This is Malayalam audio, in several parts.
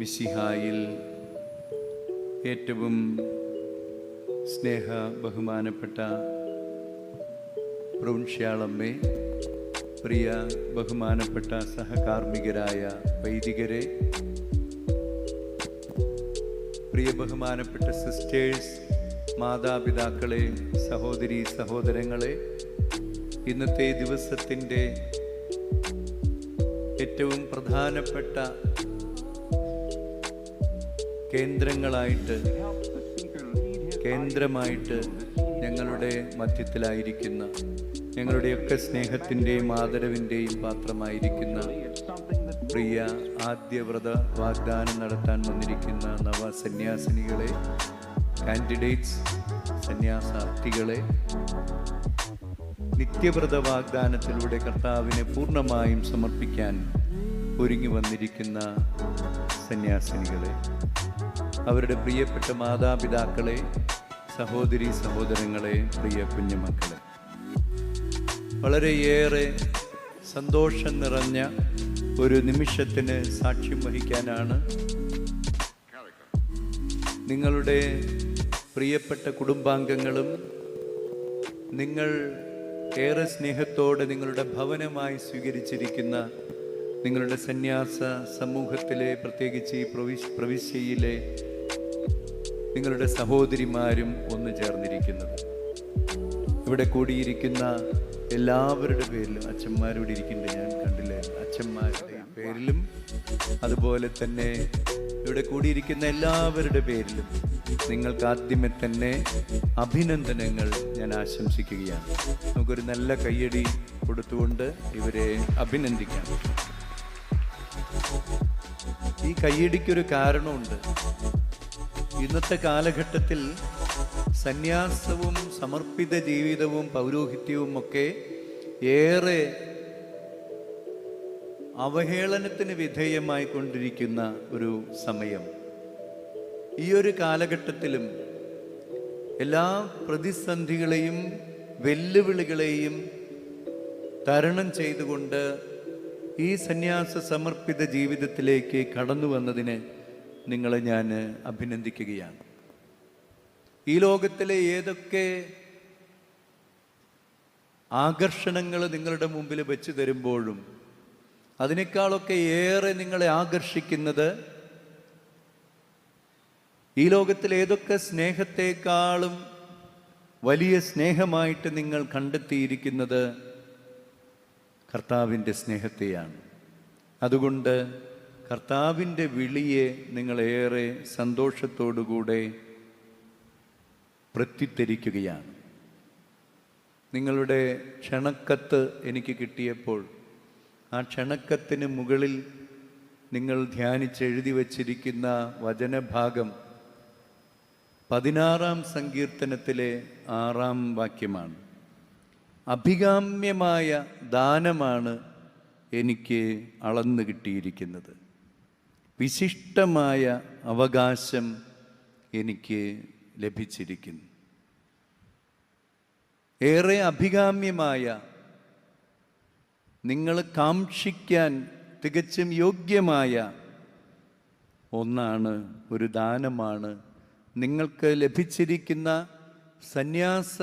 മിശിഹായിൽ ഏറ്റവും സ്നേഹ ബഹുമാനപ്പെട്ട പ്രൗൺഷ്യാളമ്മേ പ്രിയ ബഹുമാനപ്പെട്ട സഹകാർമ്മികരായ വൈദികരെ പ്രിയ ബഹുമാനപ്പെട്ട സിസ്റ്റേഴ്സ് മാതാപിതാക്കളെ സഹോദരി സഹോദരങ്ങളെ ഇന്നത്തെ ദിവസത്തിന്റെ ഏറ്റവും പ്രധാനപ്പെട്ട കേന്ദ്രങ്ങളായിട്ട് കേന്ദ്രമായിട്ട് ഞങ്ങളുടെ മധ്യത്തിലായിരിക്കുന്ന ഞങ്ങളുടെയൊക്കെ സ്നേഹത്തിന്റെയും ആദരവിന്റെയും പാത്രമായിരിക്കുന്ന പ്രിയ ആദ്യവ്രത വാഗ്ദാനം നടത്താൻ വന്നിരിക്കുന്ന നവ സന്യാസിനികളെ കാൻഡിഡേറ്റ്സ് സന്യാസാർത്ഥികളെ നിത്യവ്രത വാഗ്ദാനത്തിലൂടെ കർത്താവിനെ പൂർണമായും സമർപ്പിക്കാൻ ഒരുങ്ങി വന്നിരിക്കുന്ന സന്യാസിനികളെ. അവരുടെ പ്രിയപ്പെട്ട മാതാപിതാക്കളെ സഹോദരി സഹോദരങ്ങളെ പ്രിയ കുഞ്ഞുമക്കളെ. വളരെയേറെ സന്തോഷം നിറഞ്ഞ ഒരു നിമിഷത്തിന് സാക്ഷ്യം വഹിക്കാനാണ് നിങ്ങളുടെ പ്രിയപ്പെട്ട കുടുംബാംഗങ്ങളും നിങ്ങൾ ഏറെ സ്നേഹത്തോടെ നിങ്ങളുടെ ഭവനമായി സ്വീകരിച്ചിരിക്കുന്ന നിങ്ങളുടെ സന്യാസ സമൂഹത്തിലെ പ്രത്യേകിച്ച് ഈ പ്രവിശ് പ്രവിശ്യയിലെ നിങ്ങളുടെ സഹോദരിമാരും ഒന്ന് ചേർന്നിരിക്കുന്നത്. ഇവിടെ കൂടിയിരിക്കുന്ന എല്ലാവരുടെ പേരിലും അച്ഛന്മാരോട് ഇരിക്കുന്നുണ്ട് ഞാൻ കണ്ടില്ലേ? അച്ഛന്മാരുടെ പേരിലും അതുപോലെ തന്നെ ഇവിടെ കൂടിയിരിക്കുന്ന എല്ലാവരുടെ പേരിലും നിങ്ങൾക്ക് ആദ്യമേ തന്നെ അഭിനന്ദനങ്ങൾ ഞാൻ ആശംസിക്കുകയാണ്. നമുക്കൊരു നല്ല കയ്യടി കൊടുത്തുകൊണ്ട് ഇവരെ അഭിനന്ദിക്കാം. ഈ കയ്യടിക്കൊരു കാരണമുണ്ട്. ഇന്നത്തെ കാലഘട്ടത്തിൽ സന്യാസവും സമർപ്പിത ജീവിതവും പൗരോഹിത്യവും ഒക്കെ ഏറെ അവഹേളനത്തിന് വിധേയമായി കൊണ്ടിരിക്കുന്ന ഒരു സമയം. ഈ ഒരു കാലഘട്ടത്തിലും എല്ലാ പ്രതിസന്ധികളെയും വെല്ലുവിളികളെയും തരണം ചെയ്തുകൊണ്ട് ഈ സന്യാസ സമർപ്പിത ജീവിതത്തിലേക്ക് കടന്നു വന്നതിന് നിങ്ങളെ ഞാൻ അഭിനന്ദിക്കുകയാണ്. ഈ ലോകത്തിലെ ഏതൊക്കെ ആകർഷണങ്ങൾ നിങ്ങളുടെ മുമ്പിൽ വെച്ച് തരുമ്പോഴും അതിനേക്കാളൊക്കെ ഏറെ നിങ്ങളെ ആകർഷിക്കുന്നത് ഈ ലോകത്തിൽ ഏതൊക്കെ സ്നേഹത്തെക്കാളും വലിയ സ്നേഹമായിട്ട് നിങ്ങൾ കണ്ടെത്തിയിരിക്കുന്നത് കർത്താവിന്റെ സ്നേഹത്തെയാണ്. അതുകൊണ്ട് കർത്താവിന്റെ വിളിയെ നിങ്ങളേറെ സന്തോഷത്തോടുകൂടെ പ്രത്യുദ്ധരിക്കുകയാണ് നിങ്ങളുടെ ക്ഷണക്കത്ത് എനിക്ക് കിട്ടിയപ്പോൾ ആ ക്ഷണക്കത്തിന് മുകളിൽ നിങ്ങൾ ധ്യാനിച്ചെഴുതി വച്ചിരിക്കുന്ന വചനഭാഗം പതിനാറാം സങ്കീർത്തനത്തിലെ ആറാം വാക്യമാണ്. അഭികാമ്യമായ ദാനമാണ് എനിക്ക് അളന്നു കിട്ടിയിരിക്കുന്നത്. വിശിഷ്ടമായ അവകാശം എനിക്ക് ലഭിച്ചിരിക്കുന്നു. ഏറെ അഭികാമ്യമായ നിങ്ങൾ കാക്ഷിക്കാൻ തികച്ചും യോഗ്യമായ ഒന്നാണ് ഒരു ദാനമാണ്. നിങ്ങൾക്ക് ലഭിച്ചിരിക്കുന്ന സന്യാസ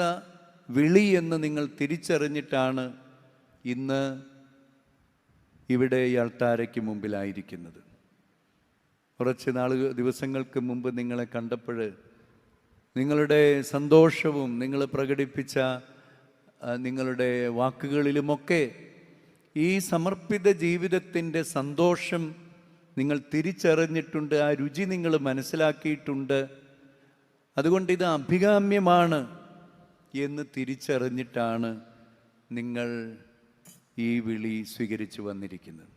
വിളി എന്ന് നിങ്ങൾ തിരിച്ചറിഞ്ഞിട്ടാണ് ഇന്ന് ഇവിടെ ഈ അൾത്താരയ്ക്ക് മുമ്പിലായിരിക്കുന്നത്. കുറച്ച് നാൾ ദിവസങ്ങൾക്ക് മുമ്പ് നിങ്ങളെ കണ്ടപ്പോൾ നിങ്ങളുടെ സന്തോഷവും നിങ്ങൾ പ്രകടിപ്പിച്ച നിങ്ങളുടെ വാക്കുകളിലുമൊക്കെ ഈ സമർപ്പിത ജീവിതത്തിന്റെ സന്തോഷം നിങ്ങൾ തിരിച്ചറിഞ്ഞിട്ടുണ്ട് ആ രുചി നിങ്ങൾ മനസ്സിലാക്കിയിട്ടുണ്ട്. അതുകൊണ്ട് ഇത് അഭികാമ്യമാണ് എന്ന് തിരിച്ചറിഞ്ഞിട്ടാണ് നിങ്ങൾ ഈ വിളി സ്വീകരിച്ചു വന്നിരിക്കുന്നത്.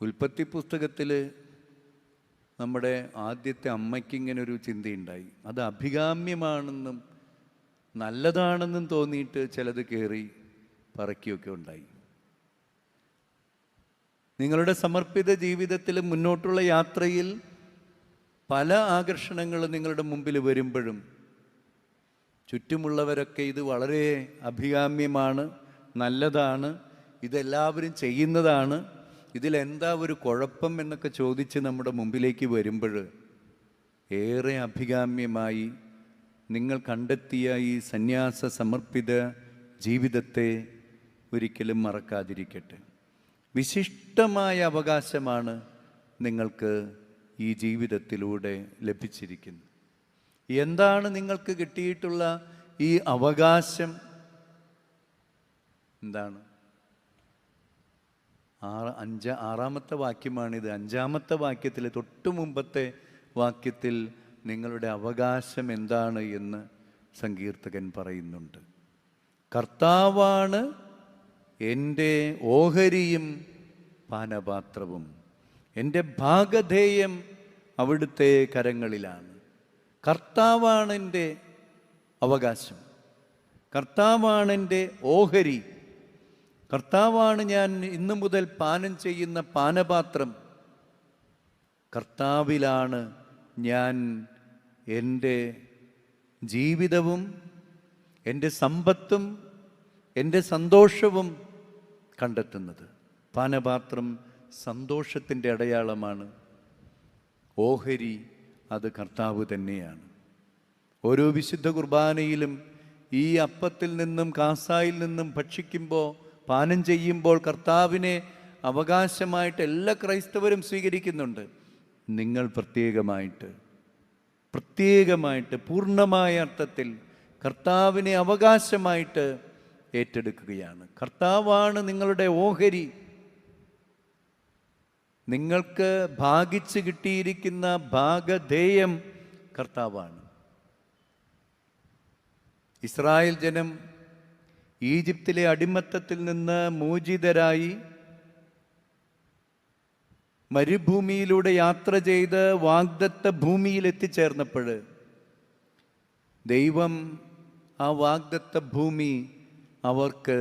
ഉൽപ്പത്തി പുസ്തകത്തിൽ നമ്മുടെ ആദ്യത്തെ അമ്മയ്ക്ക് ഇങ്ങനെ ഒരു ചിന്തയുണ്ടായി. അത് അഭികാമ്യമാണെന്നും നല്ലതാണെന്നും തോന്നിയിട്ട് ചിലത് കയറി പറക്കിയൊക്കെ ഉണ്ടായി. നിങ്ങളുടെ സമർപ്പിത ജീവിതത്തിൽ മുന്നോട്ടുള്ള യാത്രയിൽ പല ആകർഷണങ്ങളും നിങ്ങളുടെ മുമ്പിൽ വരുമ്പോഴും ചുറ്റുമുള്ളവരൊക്കെ ഇത് വളരെ അഭികാമ്യമാണ് നല്ലതാണ് ഇതെല്ലാവരും ചെയ്യുന്നതാണ്. ഇതിലെന്താ ഒരു കുഴപ്പം എന്നൊക്കെ ചോദിച്ച് നമ്മുടെ മുമ്പിലേക്ക് വരുമ്പോൾ ഏറെ അഭികാമ്യമായി നിങ്ങൾ കണ്ടെത്തിയ ഈ സന്യാസ സമർപ്പിത ജീവിതത്തെ ഒരിക്കലും മറക്കാതിരിക്കട്ടെ. വിശിഷ്ടമായ അവകാശമാണ് നിങ്ങൾക്ക് ഈ ജീവിതത്തിലൂടെ ലഭിച്ചിരിക്കുന്നത്. എന്താണ് നിങ്ങൾക്ക് കിട്ടിയിട്ടുള്ള ഈ അവകാശം? എന്താണ്? ആറ് അഞ്ച ആറാമത്തെ വാക്യമാണിത്. അഞ്ചാമത്തെ വാക്യത്തിൽ തൊട്ടു മുമ്പത്തെ വാക്യത്തിൽ നിങ്ങളുടെ അവകാശം എന്താണ് എന്ന് സങ്കീർത്തകൻ പറയുന്നുണ്ട്. കർത്താവാണ് എന്റെ ഓഹരിയും പാനപാത്രവും. എന്റെ ഭാഗധേയം അവിടുത്തെ കരങ്ങളിലാണ്. കർത്താവാണ് എന്റെ അവകാശം. കർത്താവാണ് എന്റെ ഓഹരി. കർത്താവാണ് ഞാൻ ഇന്നു മുതൽ പാനം ചെയ്യുന്ന പാനപാത്രം. കർത്താവിലാണ് ഞാൻ എന്റെ ജീവിതവും എന്റെ സമ്പത്തും എന്റെ സന്തോഷവും കണ്ടെത്തുന്നത്. പാനപാത്രം സന്തോഷത്തിന്റെ അടയാളമാണ്. ഓഹരി അത് കർത്താവ് തന്നെയാണ്. ഓരോ വിശുദ്ധ കുർബാനയിലും ഈ അപ്പത്തിൽ നിന്നും കാസായിൽ നിന്നും ഭക്ഷിക്കുമ്പോൾ പാനം ചെയ്യുമ്പോൾ കർത്താവിനെ അവകാശമായിട്ട് എല്ലാ ക്രൈസ്തവരും സ്വീകരിക്കുന്നുണ്ട്. നിങ്ങൾ പ്രത്യേകമായിട്ട് പ്രത്യേകമായിട്ട് പൂർണമായ അർത്ഥത്തിൽ കർത്താവിനെ അവകാശമായിട്ട് ഏറ്റെടുക്കുകയാണ്. കർത്താവാണ് നിങ്ങളുടെ ഓഹരി. നിങ്ങൾക്ക് ഭാഗിച്ച് കിട്ടിയിരിക്കുന്ന ഭാഗധേയം കർത്താവാണ്. ഇസ്രായേൽ ജനം ഈജിപ്തിലെ അടിമത്തത്തിൽ നിന്ന് മോചിതരായി മരുഭൂമിയിലൂടെ യാത്ര ചെയ്ത് വാഗ്ദത്ത ഭൂമിയിൽ എത്തിച്ചേർന്നപ്പോൾ ദൈവം ആ വാഗ്ദത്ത ഭൂമി അവർക്ക്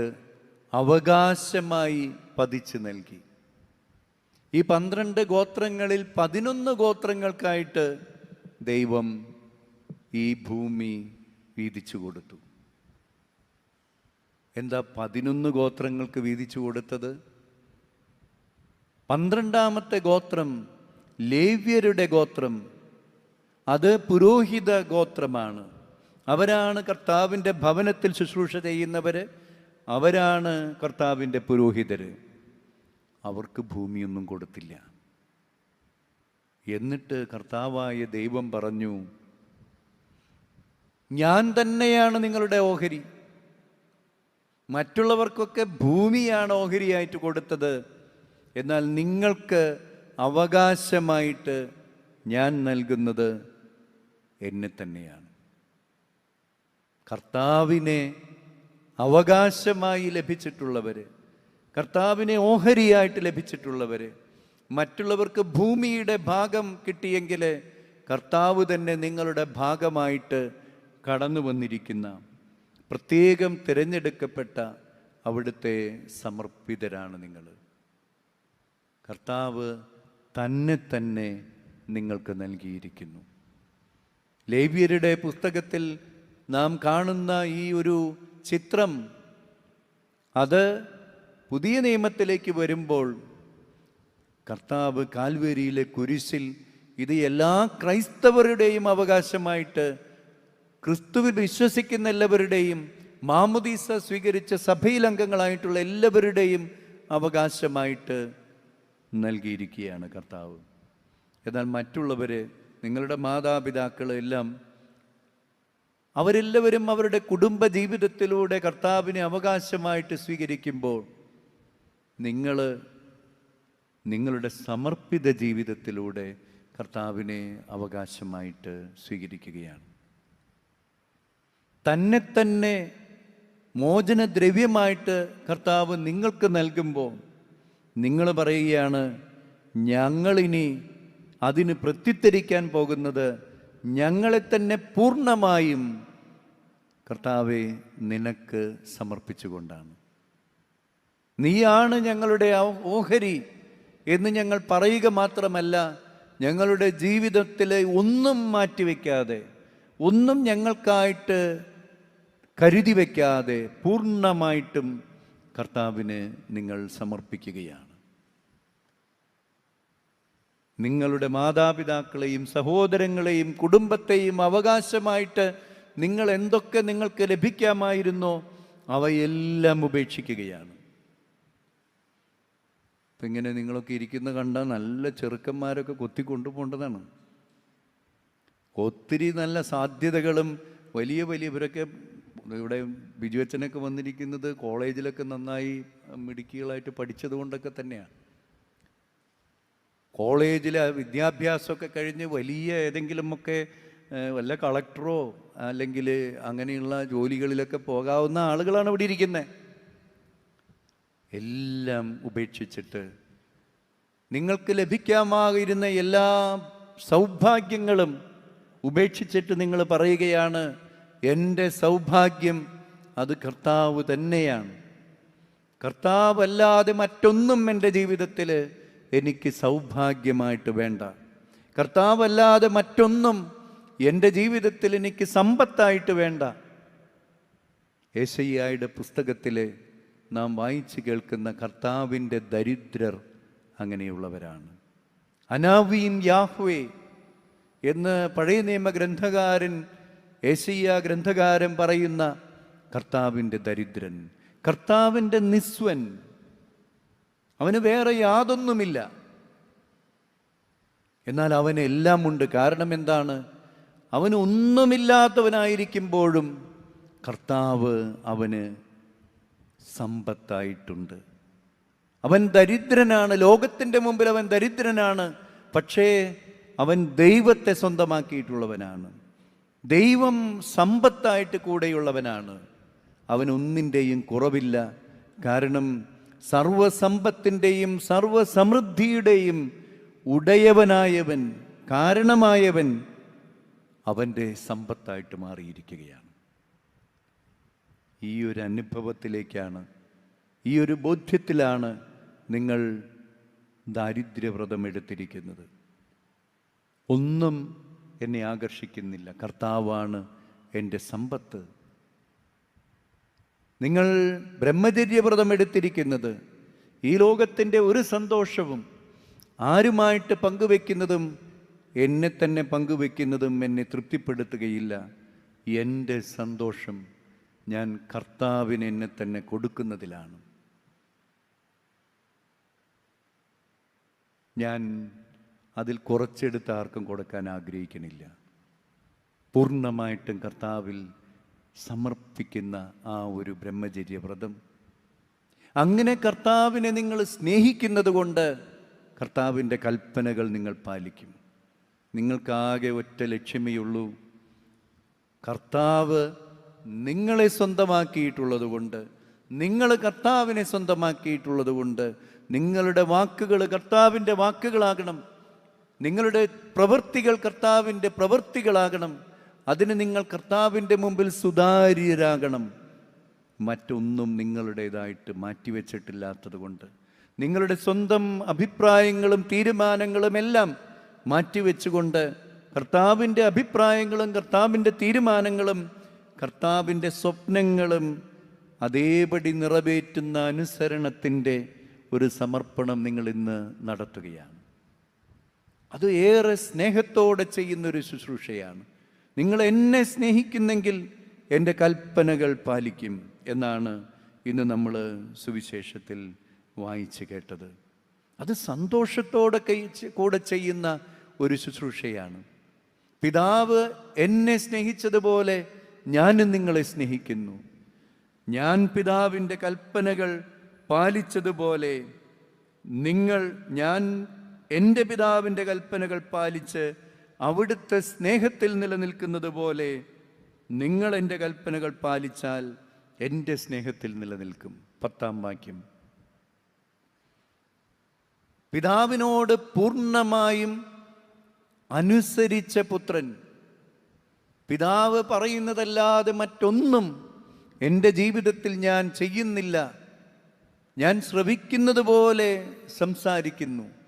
അവകാശമായി പതിച്ചു നൽകി. ഈ പന്ത്രണ്ട് ഗോത്രങ്ങളിൽ പതിനൊന്ന് ഗോത്രങ്ങൾക്കായിട്ട് ദൈവം ഈ ഭൂമി വീതിച്ചു കൊടുത്തു. എന്താ പതിനൊന്ന് ഗോത്രങ്ങൾക്ക് വീതിച്ചു കൊടുത്തത്? പന്ത്രണ്ടാമത്തെ ഗോത്രം ലേവ്യരുടെ ഗോത്രം അത് പുരോഹിത ഗോത്രമാണ്. അവരാണ് കർത്താവിന്റെ ഭവനത്തിൽ ശുശ്രൂഷ ചെയ്യുന്നവർ അവരാണ് കർത്താവിന്റെ പുരോഹിതർ അവർക്ക് ഭൂമിയൊന്നും കൊടുത്തില്ല. എന്നിട്ട് കർത്താവായ ദൈവം പറഞ്ഞു ഞാൻ തന്നെയാണ് നിങ്ങളുടെ ഓഹരി. മറ്റുള്ളവർക്കൊക്കെ ഭൂമിയാണ് ഓഹരിയായിട്ട് കൊടുത്തത്. എന്നാൽ നിങ്ങൾക്ക് അവകാശമായിട്ട് ഞാൻ നൽകുന്നത് എന്നെ തന്നെയാണ്. കർത്താവിനെ അവകാശമായി ലഭിച്ചിട്ടുള്ളവർ കർത്താവിനെ ഓഹരിയായിട്ട് ലഭിച്ചിട്ടുള്ളവർ മറ്റുള്ളവർക്ക് ഭൂമിയുടെ ഭാഗം കിട്ടിയെങ്കിൽ കർത്താവ് തന്നെ നിങ്ങളുടെ ഭാഗമായിട്ട് കടന്നു വന്നിരിക്കുന്ന പ്രത്യേകം തിരഞ്ഞെടുക്കപ്പെട്ട അവിടുത്തെ സമർപ്പിതരാണ് നിങ്ങൾ. കർത്താവ് തന്നെ തന്നെ നിങ്ങൾക്ക് നൽകിയിരിക്കുന്നു. ലേവ്യരുടെ പുസ്തകത്തിൽ നാം കാണുന്ന ഈ ഒരു ചിത്രം അത് പുതിയ നിയമത്തിലേക്ക് വരുമ്പോൾ കർത്താവ് കാൽവേരിയിലെ കുരിശിൽ ഇത് എല്ലാ ക്രൈസ്തവരുടെയും അവകാശമായിട്ട് ക്രിസ്തുവിൽ വിശ്വസിക്കുന്ന എല്ലാവരുടെയും മാമുദീസ സ്വീകരിച്ച സഭയിൽ അംഗങ്ങളായിട്ടുള്ള എല്ലാവരുടെയും അവകാശമായിട്ട് നൽകിയിരിക്കുകയാണ് കർത്താവ്. എന്നാൽ മറ്റുള്ളവർ നിങ്ങളുടെ മാതാപിതാക്കളെല്ലാം അവരെല്ലാവരും അവരുടെ കുടുംബ ജീവിതത്തിലൂടെ കർത്താവിനെ അവകാശമായിട്ട് സ്വീകരിക്കുമ്പോൾ നിങ്ങൾ നിങ്ങളുടെ സമർപ്പിത ജീവിതത്തിലൂടെ കർത്താവിനെ അവകാശമായിട്ട് സ്വീകരിക്കുകയാണ്. തന്നെ തന്നെ മോചനദ്രവ്യമായിട്ട് കർത്താവ് നിങ്ങൾക്ക് നൽകുമ്പോൾ നിങ്ങൾ പറയുകയാണ് ഞങ്ങളിനി അതിന് പ്രത്യുത്തരിക്കാൻ പോകുന്നത് ഞങ്ങളെ തന്നെ പൂർണമായും കർത്താവെ നിനക്ക് സമർപ്പിച്ചുകൊണ്ടാണ്. നീയാണ് ഞങ്ങളുടെ ഓഹരി എന്ന് ഞങ്ങൾ പറയുക മാത്രമല്ല ഞങ്ങളുടെ ജീവിതത്തിലെ ഒന്നും മാറ്റിവെക്കാതെ ഒന്നും ഞങ്ങൾക്കായിട്ട് കരുതി വയ്ക്കാതെ പൂർണമായിട്ടും കർത്താവിന് നിങ്ങൾ സമർപ്പിക്കുകയാണ്. നിങ്ങളുടെ മാതാപിതാക്കളെയും സഹോദരങ്ങളെയും കുടുംബത്തെയും അവകാശമായിട്ട് നിങ്ങൾ എന്തൊക്കെ നിങ്ങൾക്ക് ലഭിക്കാമായിരുന്നോ അവയെല്ലാം ഉപേക്ഷിക്കുകയാണ്. ഇങ്ങനെ നിങ്ങളൊക്കെ ഇരിക്കുന്ന കണ്ടാൽ നല്ല ചെറുക്കന്മാരൊക്കെ കൊത്തി കൊണ്ടുപോകേണ്ടതാണ് ഒത്തിരി നല്ല സാധ്യതകളും വലിയ വലിയ ഇവരൊക്കെ ഇവിടെ ബിജുവച്ചനൊക്കെ വന്നിരിക്കുന്നത് കോളേജിലൊക്കെ നന്നായി മിടുക്കികളായിട്ട് പഠിച്ചത് കൊണ്ടൊക്കെ തന്നെയാണ്. കോളേജിലെ വിദ്യാഭ്യാസമൊക്കെ കഴിഞ്ഞ് വലിയ ഏതെങ്കിലുമൊക്കെ വല്ല കളക്ടറോ അല്ലെങ്കിൽ അങ്ങനെയുള്ള ജോലികളിലൊക്കെ പോകാവുന്ന ആളുകളാണ് ഇവിടെ ഇരിക്കുന്നത്. എല്ലാം ഉപേക്ഷിച്ചിട്ട് നിങ്ങൾക്ക് ലഭിക്കാമായിരുന്ന എല്ലാ സൗഭാഗ്യങ്ങളും ഉപേക്ഷിച്ചിട്ട് നിങ്ങൾ പറയുകയാണ് എന്റെ സൗഭാഗ്യം അത് കർത്താവ് തന്നെയാണ്. കർത്താവല്ലാതെ മറ്റൊന്നും എന്റെ ജീവിതത്തിൽ എനിക്ക് സൗഭാഗ്യമായിട്ട് വേണ്ട. കർത്താവല്ലാതെ മറ്റൊന്നും എന്റെ ജീവിതത്തിൽ എനിക്ക് സമ്പത്തായിട്ട് വേണ്ട. ഏശയ്യായുടെ പുസ്തകത്തിൽ നാം വായിച്ചു കേൾക്കുന്ന കർത്താവിന്റെ ദരിദ്രർ അങ്ങനെയുള്ളവരാണ്. അനാവീം യാഹ്വേ എന്ന് പഴയ നിയമ ഗ്രന്ഥകാരൻ ഏശയ്യ ഗ്രന്ഥകാരൻ പറയുന്ന കർത്താവിന്റെ ദരിദ്രൻ കർത്താവിന്റെ നിസ്വൻ അവന് വേറെ യാതൊന്നുമില്ല. എന്നാൽ അവന് എല്ലാമുണ്ട്. കാരണം എന്താണ്? അവന് ഒന്നുമില്ലാത്തവനായിരിക്കുമ്പോഴും കർത്താവ് അവന് സമ്പത്തായിട്ടുണ്ട്. അവൻ ദരിദ്രനാണ്. ലോകത്തിന്റെ മുമ്പിൽ അവൻ ദരിദ്രനാണ്. പക്ഷേ അവൻ ദൈവത്തെ സ്വന്തമാക്കിയിട്ടുള്ളവനാണ്. ദൈവം സമ്പത്തായിട്ട് കൂടെയുള്ളവനാണ്. അവനൊന്നിന്റെയും കുറവില്ല. കാരണം സർവസമ്പത്തിന്റെയും സർവസമൃദ്ധിയുടെയും ഉടയവനായവൻ കാരണമായവൻ അവന്റെ സമ്പത്തായിട്ട് മാറിയിരിക്കുകയാണ്. ഈ ഒരു അനുഭവത്തിലേക്കാണ് ഈ ഒരു ബോധ്യത്തിലാണ് നിങ്ങൾ ദാരിദ്ര്യവ്രതം എടുത്തിരിക്കുന്നത് ഒന്നും എന്നെ ആകർഷിക്കുന്നില്ല. കർത്താവാണ് എന്റെ സമ്പത്ത്. നിങ്ങൾ ബ്രഹ്മചര്യവ്രതം എടുത്തിരിക്കുന്നത് ഈ ലോകത്തിന്റെ ഒരു സന്തോഷവും ആരുമായിട്ട് പങ്കുവെക്കുന്നതും എന്നെ തന്നെ പങ്കുവെക്കുന്നതും എന്നെ തൃപ്തിപ്പെടുത്തുകയില്ല. എന്റെ സന്തോഷം ഞാൻ കർത്താവിന് എന്നെ തന്നെ കൊടുക്കുന്നതിലാണ്. ഞാൻ അതിൽ കുറച്ചെടുത്ത് ആർക്കും കൊടുക്കാൻ ആഗ്രഹിക്കണില്ല. പൂർണമായിട്ടും കർത്താവിൽ സമർപ്പിക്കുന്ന ആ ഒരു ബ്രഹ്മചര്യ വ്രതം അങ്ങനെ കർത്താവിനെ നിങ്ങൾ സ്നേഹിക്കുന്നത് കൊണ്ട് കർത്താവിന്റെ കൽപ്പനകൾ നിങ്ങൾ പാലിക്കും. നിങ്ങൾക്കാകെ ഒറ്റ ലക്ഷ്യമേ ഉള്ളൂ കർത്താവ് നിങ്ങളെ സ്വന്തമാക്കിയിട്ടുള്ളത് കൊണ്ട് നിങ്ങൾ കർത്താവിനെ സ്വന്തമാക്കിയിട്ടുള്ളത് കൊണ്ട് നിങ്ങളുടെ വാക്കുകൾ കർത്താവിന്റെ വാക്കുകളാകണം. നിങ്ങളുടെ പ്രവൃത്തികൾ കർത്താവിന്റെ പ്രവൃത്തികളാകണം. അതിന് നിങ്ങൾ കർത്താവിന്റെ മുമ്പിൽ സുതാര്യരാകണം. മറ്റൊന്നും നിങ്ങളുടേതായിട്ട് മാറ്റിവെച്ചിട്ടില്ലാത്തത് കൊണ്ട് നിങ്ങളുടെ സ്വന്തം അഭിപ്രായങ്ങളും തീരുമാനങ്ങളും എല്ലാം മാറ്റിവെച്ചുകൊണ്ട് കർത്താവിന്റെ അഭിപ്രായങ്ങളും കർത്താവിന്റെ തീരുമാനങ്ങളും കർത്താവിന്റെ സ്വപ്നങ്ങളും അതേപടി നിറവേറ്റുന്ന അനുസരണത്തിന്റെ ഒരു സമർപ്പണം നിങ്ങൾ ഇന്ന് നടത്തുകയാണ്. അത് ഏറെ സ്നേഹത്തോടെ ചെയ്യുന്നൊരു ശുശ്രൂഷയാണ്. നിങ്ങൾ എന്നെ സ്നേഹിക്കുന്നെങ്കിൽ എന്റെ കൽപ്പനകൾ പാലിക്കും എന്നാണ് ഇന്ന് നമ്മൾ സുവിശേഷത്തിൽ വായിച്ചു കേട്ടത്. അത് സന്തോഷത്തോടെ കൂടെ ചെയ്യുന്ന ഒരു ശുശ്രൂഷയാണ്. പിതാവ് എന്നെ സ്നേഹിച്ചതുപോലെ ഞാനും നിങ്ങളെ സ്നേഹിക്കുന്നു. ഞാൻ പിതാവിന്റെ കൽപ്പനകൾ പാലിച്ചതുപോലെ നിങ്ങൾ ഞാൻ എന്റെ പിതാവിന്റെ കൽപ്പനകൾ പാലിച്ച് അവിടുത്തെ സ്നേഹത്തിൽ നിലനിൽക്കുന്നത് പോലെ നിങ്ങൾ എന്റെ കൽപ്പനകൾ പാലിച്ചാൽ എന്റെ സ്നേഹത്തിൽ നിലനിൽക്കും. പത്താം വാക്യം. പിതാവിനോട് പൂർണമായും അനുസരിച്ച പുത്രൻ. പിതാവ് പറയുന്നതല്ലാതെ മറ്റൊന്നും എന്റെ ജീവിതത്തിൽ ഞാൻ ചെയ്യുന്നില്ല. ഞാൻ ശ്രവിക്കുന്നത് പോലെ സംസാരിക്കുന്നു.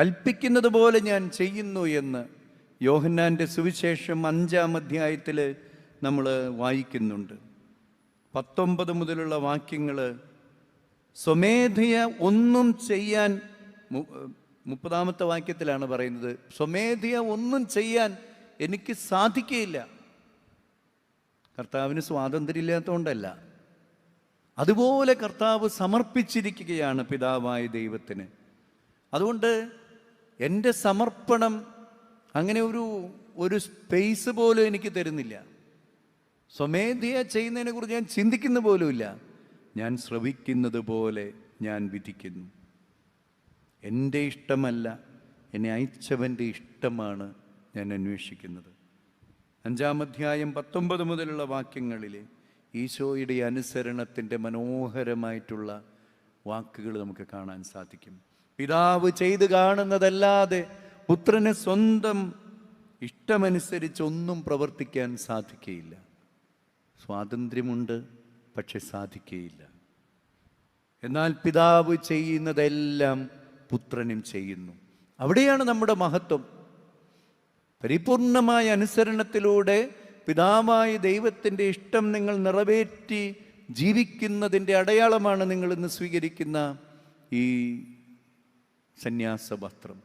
കൽപ്പിക്കുന്നത് പോലെ ഞാൻ ചെയ്യുന്നു എന്ന് യോഹന്നാന്റെ സുവിശേഷം അഞ്ചാം അധ്യായത്തിൽ നമ്മൾ വായിക്കുന്നുണ്ട്. പത്തൊമ്പത് മുതലുള്ള വാക്യങ്ങൾ സ്വമേധയ ഒന്നും ചെയ്യാൻ മുപ്പതാമത്തെ വാക്യത്തിലാണ് പറയുന്നത്. സ്വമേധയ ഒന്നും ചെയ്യാൻ എനിക്ക് സാധിക്കുകയില്ല കർത്താവിന് സ്വാതന്ത്ര്യമില്ലാത്തതുകൊണ്ടല്ല. അതുപോലെ കർത്താവ് സമർപ്പിച്ചിരിക്കുകയാണ് പിതാവായ ദൈവത്തിന്. അതുകൊണ്ട് എന്റെ സമർപ്പണം അങ്ങനെ ഒരു ഒരു സ്പേസ് പോലും എനിക്ക് തരുന്നില്ല. സ്വമേധയ ചെയ്യുന്നതിനെ കുറിച്ച് ഞാൻ ചിന്തിക്കുന്ന പോലുമില്ല. ഞാൻ ശ്രവിക്കുന്നത് പോലെ ഞാൻ വിധിക്കുന്നു. എന്റെ ഇഷ്ടമല്ല എന്നെ അയച്ചവന്റെ ഇഷ്ടമാണ് ഞാൻ അന്വേഷിക്കുന്നത്. അഞ്ചാം അധ്യായം പത്തൊമ്പത് മുതലുള്ള വാക്യങ്ങളിൽ ഈശോയുടെ അനുസരണത്തിന്റെ മനോഹരമായിട്ടുള്ള വാക്കുകൾ നമുക്ക് കാണാൻ സാധിക്കും. പിതാവ് ചെയ്തു കാണുന്നതല്ലാതെ പുത്രന് സ്വന്തം ഇഷ്ടമനുസരിച്ച് ഒന്നും പ്രവർത്തിക്കാൻ സാധിക്കുകയില്ല സ്വാതന്ത്ര്യമുണ്ട് പക്ഷെ സാധിക്കുകയില്ല എന്നാൽ പിതാവ് ചെയ്യുന്നതെല്ലാം പുത്രനും ചെയ്യുന്നു. അവിടെയാണ് നമ്മുടെ മഹത്വം. പരിപൂർണമായ അനുസരണത്തിലൂടെ പിതാവായ ദൈവത്തിന്റെ ഇഷ്ടം നിങ്ങൾ നിറവേറ്റി ജീവിക്കുന്നതിന്റെ അടയാളമാണ് നിങ്ങളിന്ന് സ്വീകരിക്കുന്ന ഈ സന്യാസ വസ്ത്രം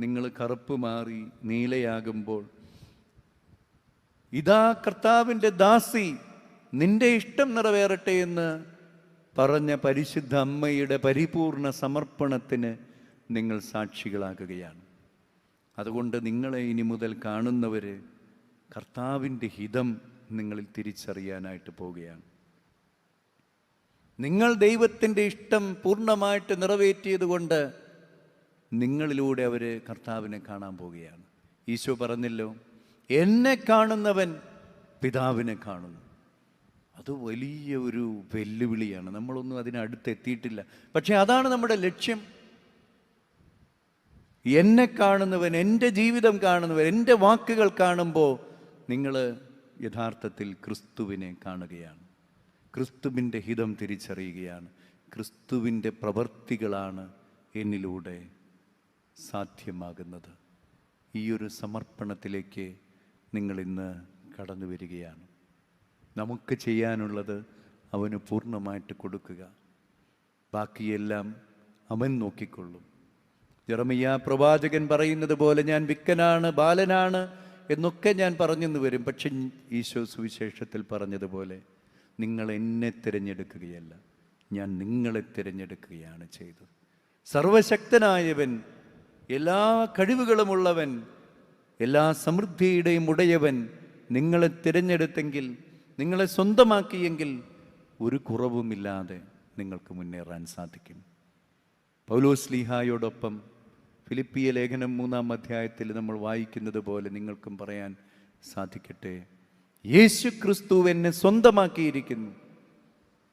നിങ്ങൾ കറുപ്പ് മാറി നീലയാകുമ്പോൾ ഇതാ കർത്താവിന്റെ ദാസി നിന്റെ ഇഷ്ടം നിറവേറട്ടെ എന്ന് പറഞ്ഞ പരിശുദ്ധ അമ്മയുടെ പരിപൂർണ സമർപ്പണത്തിന് നിങ്ങൾ സാക്ഷികളാകുകയാണ്. അതുകൊണ്ട് നിങ്ങളെ ഇനി മുതൽ കാണുന്നവർ കർത്താവിന്റെ ഹിതം നിങ്ങളിൽ തിരിച്ചറിയാനായിട്ട് പോവുകയാണ്. നിങ്ങൾ ദൈവത്തിന്റെ ഇഷ്ടം പൂർണമായിട്ട് നിറവേറ്റിയത് കൊണ്ട് നിങ്ങളിലൂടെ അവർ കർത്താവിനെ കാണാൻ പോവുകയാണ്. ഈശോ പറഞ്ഞല്ലോ എന്നെ കാണുന്നവൻ പിതാവിനെ കാണുന്നു. അത് വലിയ ഒരു വെല്ലുവിളിയാണ്. നമ്മളൊന്നും അതിനടുത്ത് എത്തിയിട്ടില്ല പക്ഷെ അതാണ് നമ്മുടെ ലക്ഷ്യം. എന്നെ കാണുന്നവൻ എന്റെ ജീവിതം കാണുന്നവൻ എന്റെ വാക്കുകൾ കാണുമ്പോൾ നിങ്ങൾ യഥാർത്ഥത്തിൽ ക്രിസ്തുവിനെ കാണുകയാണ്. ക്രിസ്തുവിന്റെ ഹിതം തിരിച്ചറിയുകയാണ്. ക്രിസ്തുവിന്റെ പ്രവർത്തികളാണ് എന്നിലൂടെ സാധ്യമാകുന്നത്. ഈ ഒരു സമർപ്പണത്തിലേക്ക് നിങ്ങൾ ഇന്ന് കടന്നു വരികയാണ്. നമുക്ക് ചെയ്യാനുള്ളത് അവന് പൂർണമായിട്ട് കൊടുക്കുക. ബാക്കിയെല്ലാം അവൻ നോക്കിക്കൊള്ളും. ജെറമിയ പ്രവാചകൻ പറയുന്നത് പോലെ ഞാൻ വിക്കനാണ് ബാലനാണ് എന്നൊക്കെ ഞാൻ പറഞ്ഞെന്ന് വരും. പക്ഷെ ഈശോ സുവിശേഷത്തിൽ പറഞ്ഞതുപോലെ നിങ്ങൾ എന്നെ തിരഞ്ഞെടുക്കുകയല്ല. ഞാൻ നിങ്ങളെ തിരഞ്ഞെടുക്കുകയാണ് ചെയ്തത്. സർവശക്തനായവൻ എല്ലാ കഴിവുകളുമുള്ളവൻ എല്ലാ സമൃദ്ധിയുടെയും ഉടയവൻ നിങ്ങളെ തിരഞ്ഞെടുത്തെങ്കിൽ നിങ്ങളെ സ്വന്തമാക്കിയെങ്കിൽ ഒരു കുറവുമില്ലാതെ നിങ്ങൾക്ക് മുന്നേറാൻ സാധിക്കും. പൗലോസ് ലീഹായോടൊപ്പം ഫിലിപ്പിയ ലേഖനം മൂന്നാം അധ്യായത്തിൽ നമ്മൾ വായിക്കുന്നത് പോലെ നിങ്ങൾക്കും പറയാൻ സാധിക്കട്ടെ. യേശു ക്രിസ്തു എന്നെ സ്വന്തമാക്കിയിരിക്കുന്നു.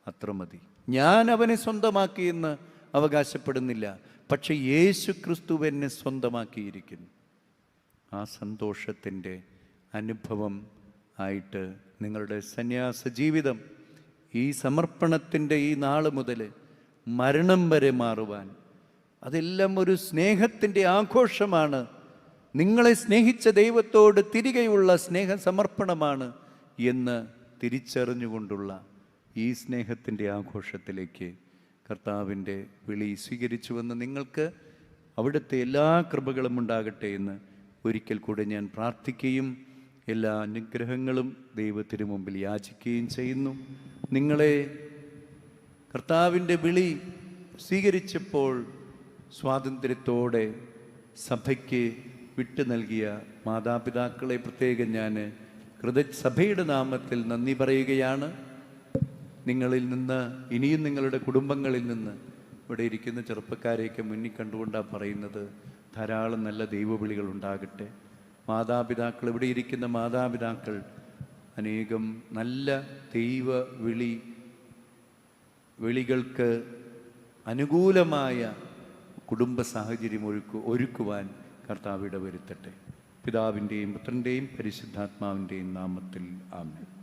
അത്ര മതി. ഞാൻ അവനെ സ്വന്തമാക്കിയെന്ന് അവകാശപ്പെടുന്നില്ല. പക്ഷെ യേശു ക്രിസ്തു എന്നെ സ്വന്തമാക്കിയിരിക്കുന്നു. ആ സന്തോഷത്തിന്റെ അനുഭവം ആയിട്ട് നിങ്ങളുടെ സന്യാസ ജീവിതം ഈ സമർപ്പണത്തിന്റെ ഈ നാൾ മുതൽ മരണം വരെ മാറുവാൻ അതെല്ലാം ഒരു സ്നേഹത്തിന്റെ ആഘോഷമാണ്. നിങ്ങളെ സ്നേഹിച്ച ദൈവത്തോട് തിരികെയുള്ള സ്നേഹ സമർപ്പണമാണ് എന്ന് തിരിച്ചറിഞ്ഞുകൊണ്ടുള്ള ഈ സ്നേഹത്തിന്റെ ആഘോഷത്തിലേക്ക് കർത്താവിന്റെ വിളി സ്വീകരിച്ചുവെന്ന് നിങ്ങൾക്ക് അവിടുത്തെ എല്ലാ കൃപകളും ഉണ്ടാകട്ടെ എന്ന് ഒരിക്കൽ കൂടെ ഞാൻ പ്രാർത്ഥിക്കുകയും എല്ലാ അനുഗ്രഹങ്ങളും ദൈവത്തിനു മുമ്പിൽ യാചിക്കുകയും ചെയ്യുന്നു. നിങ്ങളെ കർത്താവിന്റെ വിളി സ്വീകരിച്ചപ്പോൾ സ്വാതന്ത്ര്യത്തോടെ സഭയ്ക്ക് വിട്ടു നൽകിയ മാതാപിതാക്കളെ പ്രത്യേകം ഞാൻ കൃത സഭയുടെ നാമത്തിൽ നന്ദി പറയുകയാണ്. നിങ്ങളിൽ നിന്ന് ഇനിയും നിങ്ങളുടെ കുടുംബങ്ങളിൽ നിന്ന്. ഇവിടെ ഇരിക്കുന്ന ചെറുപ്പക്കാരെയൊക്കെ മുന്നിൽ കണ്ടുകൊണ്ടാണ് പറയുന്നത് ധാരാളം നല്ല ദൈവവിളികൾ ഉണ്ടാകട്ടെ. മാതാപിതാക്കൾ ഇവിടെ ഇരിക്കുന്ന മാതാപിതാക്കൾ അനേകം നല്ല ദൈവ വിളി വിളികൾക്ക് അനുകൂലമായ കുടുംബ സാഹചര്യം ഒരുക്കു ഒരുക്കുവാൻ കർത്താവ് ഇടവരുത്തട്ടെ. പിതാവിന്റെയും പുത്രന്റെയും പരിശുദ്ധാത്മാവിന്റെയും നാമത്തിൽ ആമേൻ.